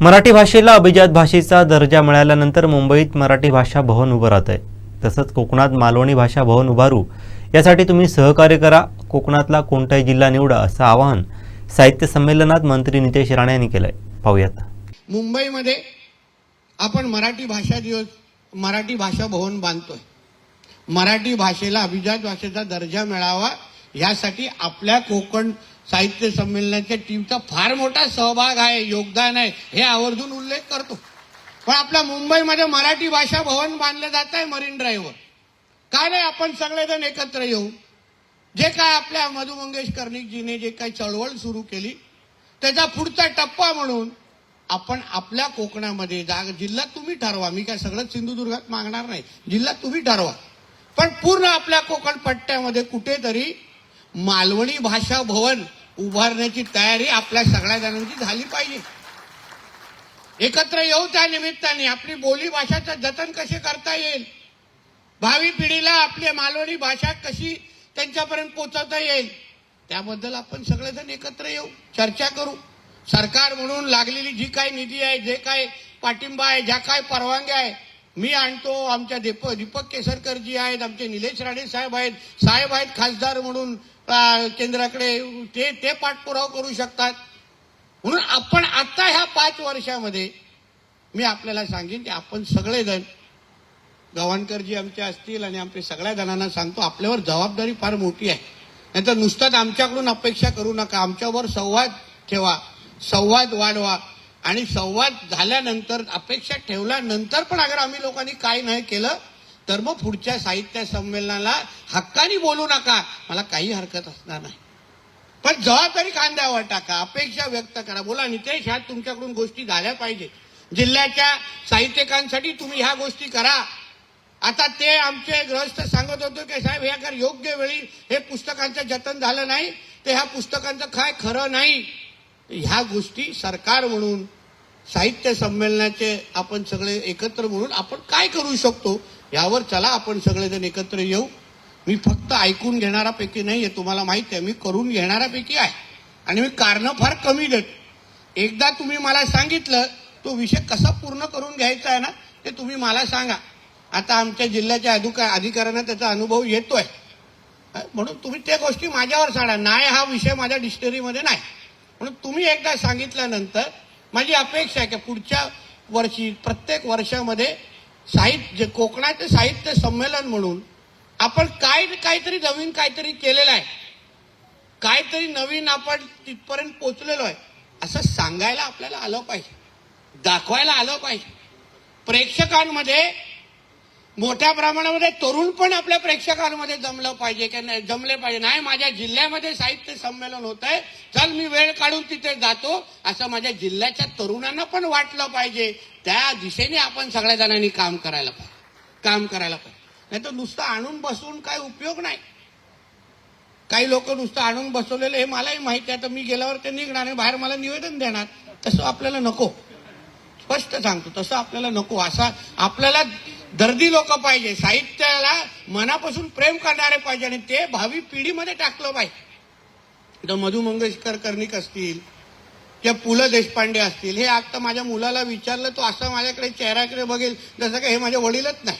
मराठी भाषेला अभिजात भाषेचा दर्जा मिळाल्यानंतर मुंबईत मराठी भाषा भवन उभं राहत आहे तसंच कोकणात मालवणी भाषा भवन उभारू. यासाठी तुम्ही सहकार्य करा. कोकणातला कोणताही जिल्हा निवडा असं आवाहन साहित्य संमेलनात मंत्री नितेश राणे यांनी केलंय. पाहूयात. मुंबईमध्ये आपण मराठी भाषा दिवस मराठी भाषा भवन बांधतोय. मराठी भाषेला अभिजात भाषेचा दर्जा मिळावा यासाठी आपल्या कोकण साहित्य संमेलनाच्या टीमचा फार मोठा सहभाग आहे योगदान आहे. हे आवर्जून उल्लेख करतो. पण आपल्या मुंबईमध्ये मराठी भाषा भवन बांधलं जात आहे मरीन ड्राईव्हवर. का नाही आपण सगळेजण एकत्र येऊ जे काय आपल्या मधु मंगेश कर्णिकजीने जे काही चळवळ सुरू केली त्याचा पुढचा टप्पा म्हणून आपण आपल्या कोकणामध्ये जाग जिल्हा तुम्ही ठरवा. मी काय सगळं सिंधुदुर्गात मागणार नाही. जिल्हा तुम्ही ठरवा. पण पूर्ण आपल्या कोकण पट्ट्यामध्ये कुठेतरी मालवणी भाषा भवन उभारण्याची तयारी आपल्या सगळ्या जणांची झाली पाहिजे. एकत्र येऊ त्या निमित्ताने आपली बोली भाषाचं जतन कसे करता येईल? भावी पिढीला आपली मालवणी भाषा कशी त्यांच्यापर्यंत पोहोचवता येईल? त्याबद्दल आपण सगळेजण एकत्र येऊ चर्चा करू. सरकार म्हणून लागलेली जी काही निधी आहे जे काय पाठिंबा आहे ज्या काय परवानग्या आहे मी आणतो. आमच्या दीपक दीपक केसरकरजी आहेत आमचे निलेश राणे साहेब आहेत. साहेब आहेत खासदार म्हणून. केंद्राकडे ते ते पाठपुरावा करू शकतात? म्हणून आपण आता ह्या पाच वर्षामध्ये मी आपल्याला सांगेन की आपण सगळेजण गव्हाणकरजी आमचे असतील आणि आमच्या सगळ्या जणांना सांगतो आपल्यावर जबाबदारी फार मोठी आहे. नाही तर नुसतंच आमच्याकडून अपेक्षा करू नका. आमच्यावर संवाद ठेवा संवाद वाढवा. आणि संवाद झाल्यानंतर अपेक्षा ठेवल्यानंतर पण अगर आम्ही लोकांनी काय नाही केलं तर मग पुढच्या साहित्य संमेलनाला हक्कानी बोलू नका. मला काही हरकत असणार नाही. पण जबाबदारी कांद्यावर टाका. अपेक्षा व्यक्त करा. बोला नितेश ह्या तुमच्याकडून गोष्टी झाल्या पाहिजे. जिल्ह्याच्या साहित्यिकांसाठी तुम्ही ह्या गोष्टी करा. आता ते आमचे ग्रहस्थ सांगत होते की साहेब हे अगर योग्य वेळी हे पुस्तकांचं जतन झालं नाही तर ह्या पुस्तकांचं काय खरं नाही? ह्या गोष्टी सरकार म्हणून साहित्य संमेलनाचे आपण सगळे एकत्र म्हणून आपण काय करू शकतो? यावर चला आपण सगळेजण एकत्र येऊ. मी फक्त ऐकून घेणारापैकी नाही आहे तुम्हाला माहिती आहे मी करून घेणाऱ्यापैकी आहे. आणि मी कारणं फार कमी देत. एकदा तुम्ही मला सांगितलं तो विषय कसा पूर्ण करून घ्यायचा आहे ना ते तुम्ही मला सांगा. आता आमच्या जिल्ह्याच्या अधिका अधिकाऱ्यांना त्याचा अनुभव येतोय. म्हणून तुम्ही त्या गोष्टी माझ्यावर सांगा. नाही हा विषय माझ्या डिक्शनरीमध्ये नाही. म्हणून तुम्ही एकदा सांगितल्यानंतर माझी अपेक्षा आहे की पुढच्या वर्षी प्रत्येक वर्षामध्ये साहित्य कोकणाचे साहित्य संमेलन म्हणून आपण काय काहीतरी नवीन काहीतरी केलेलं आहे. काहीतरी नवीन आपण तिथपर्यंत पोचलेलो आहे. असं सांगायला आपल्याला आलं पाहिजे. दाखवायला आलं पाहिजे. प्रेक्षकांमध्ये मोठ्या प्रमाणामध्ये तरुण पण आपल्या प्रेक्षकांमध्ये जमलं पाहिजे की नाही जमले पाहिजे. नाही माझ्या जिल्ह्यामध्ये साहित्य संमेलन होत आहे चल मी वेळ काढून तिथे जातो. असं माझ्या जिल्ह्याच्या तरुणांना पण वाटलं पाहिजे. त्या दिशेने आपण सगळ्या जणांनी काम करायला पाहिजे. काम करायला पाहिजे. नाही तर नुसतं आणून बसवून काय उपयोग नाही. काही लोक नुसतं आणून बसवलेलं हे मलाही माहिती आहे. तर मी गेल्यावर ते निघणार आणि बाहेर मला निवेदन देणार. तसं आपल्याला नको. स्पष्ट सांगतो तसं आपल्याला नको. असा आपल्याला दर्दी लोक पाहिजे. साहित्याला मनापासून प्रेम करणारे पाहिजे आणि ते भावी पिढीमध्ये टाकलं पाहिजे. तर मधु मंगेशकर कर्णिक असतील किंवा पु ल देशपांडे असतील हे आता माझ्या मुलाला विचारलं तो असं माझ्याकडे चेहऱ्याकडे बघेल जसं का हे माझ्या वडीलच नाही.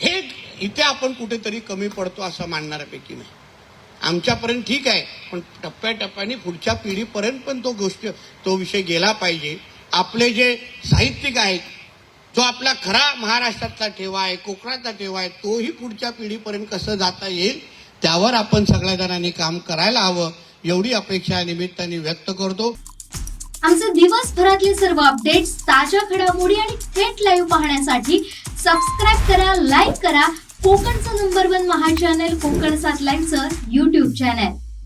हे इथे आपण कुठेतरी कमी पडतो असं मानणाऱ्यापैकी नाही. आमच्यापर्यंत ठीक आहे पण टप्प्याटप्प्याने पुढच्या पिढीपर्यंत पण तो गोष्ट तो विषय गेला पाहिजे. आपले जे साहित्यिक आहेत जो आपला खरा महाराष्ट्रातला ठेवा आहे कोकणातला ठेवा आहे तोही पुढच्या पिढीपर्यंत कसं जाता येईल त्यावर आपण सगळ्या जणांनी काम करायला हवं एवढी अपेक्षा निमित्ताने व्यक्त करतो. आमचे दिवसभरातले सर्व अपडेट्स ताज्या घडामोडी आणि थेट लाईव्ह पाहण्यासाठी सबस्क्राईब करा लाईक करा. कोकणचं number one Maha channel Konkan सात लाईनचं युट्यूब चॅनल